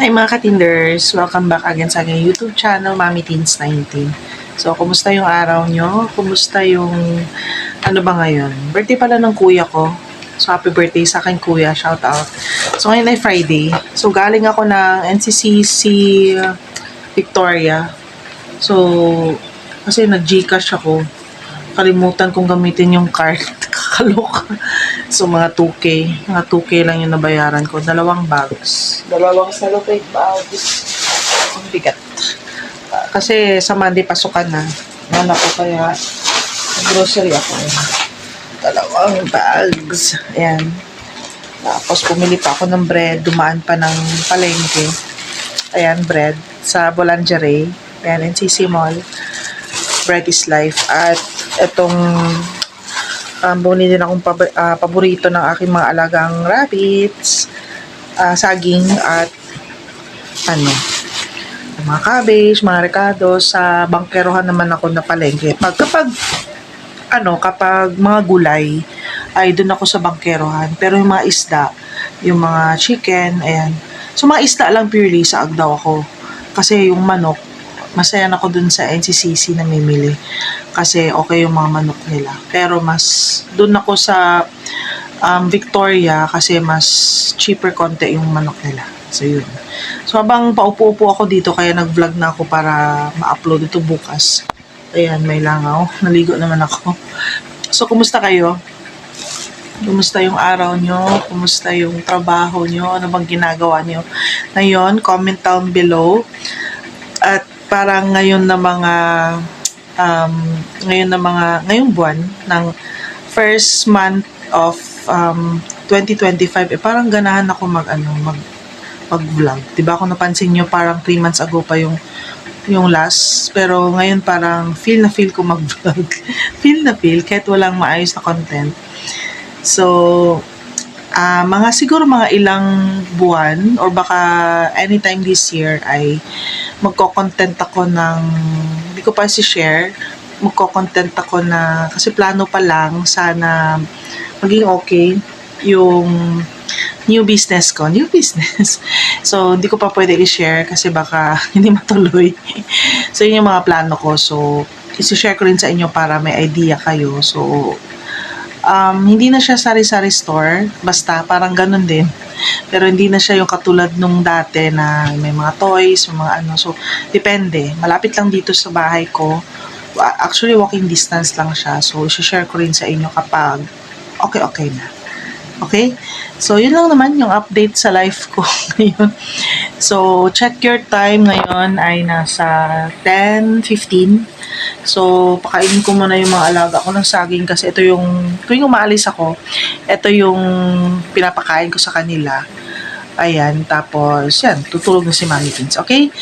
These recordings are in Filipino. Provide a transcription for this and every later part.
Hi mga katinders! Welcome back again sa aking YouTube channel, Mami Teens 19. So, kumusta yung araw nyo? Kumusta yung, ano ba ngayon? Birthday pala ng kuya ko. So, happy birthday sa akin kuya. Shout out. So, ngayon ay Friday. So, galing ako ng NCCC Victoria. So, kasi nag-Gcash ako. Kalimutan kong gamitin yung card. Kakaloka. So, mga 2K. Mga 2K lang yung nabayaran ko. Dalawang bags. Dalawang cellophane bags. Ang bigat. Kasi sa Monday pasukan na. Ano ko kaya grocery ako. Dalawang bags. Ayan. Tapos pumili pa ako ng bread. Dumaan pa ng palengke. Ayan, bread. Sa Boulangerie. Ayan, NCC Mall. Bread is life. At itong um, bumili din akong pab- ah, paborito ng aking mga alagang rabbits, ah, saging at ano, mga cabbage, mga recado, sa bangkerohan naman ako na palengke. Pag kapag ano, kapag mga gulay, ay doon ako sa bangkerohan. Pero yung mga isda, yung mga chicken, ayan. So mga isda lang purely sa Agdaw ako. Kasi yung manok, masaya na ako dun sa NCCC na mimili. Kasi okay yung mga manok nila. Pero mas, dun ako sa um, Victoria kasi mas cheaper konti yung manok nila. So yun. So habang paupo-upo ako dito, kaya nag-vlog na ako para ma-upload ito bukas. Ayan, may langaw. Naligo naman ako. So, kumusta kayo? Kumusta yung araw nyo? Kumusta yung trabaho nyo? Ano bang ginagawa nyo? Ngayon, comment down below. At parang ngayon na mga um, ngayon na mga ngayong buwan ng first month of um, 2025 eh parang ganahan ako mag ano mag mag-vlog. 'Di ba? Kung napansin niyo parang 3 months ago pa yung yung last pero ngayon parang feel na feel ko mag-vlog. feel na feel kahit walang maayos na content. So ah mga siguro mga ilang buwan or baka anytime this year ay magko-content ako ng hindi ko pa si-share magko-content ako na kasi plano pa lang sana maging okay yung new business ko. New business. So, hindi ko pa pwede i-share kasi baka hindi matuloy. so, yun yung mga plano ko. So, isi-share ko rin sa inyo para may idea kayo. So, um, hindi na siya sari-sari store. Basta, parang ganun din. Pero hindi na siya yung katulad nung dati na may mga toys, may mga ano. So, depende. Malapit lang dito sa bahay ko. Actually, walking distance lang siya. So, isi-share ko rin sa inyo kapag okay-okay na. Okay? So, yun lang naman yung update sa life ko ngayon. So, check your time ngayon ay nasa 10.15. So, pakainin ko muna yung mga alaga ko ng saging kasi ito yung, tuwing umaalis ako, ito yung pinapakain ko sa kanila. Ayan, tapos, yan, tutulog na si Mami Teens. Okay?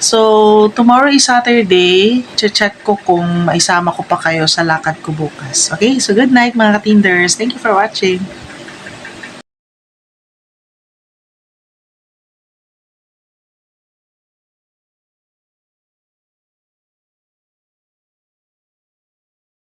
So, tomorrow is Saturday. Che-check ko kung maisama ko pa kayo sa lakad ko bukas. Okay? So, good night mga katinders. Thank you for watching.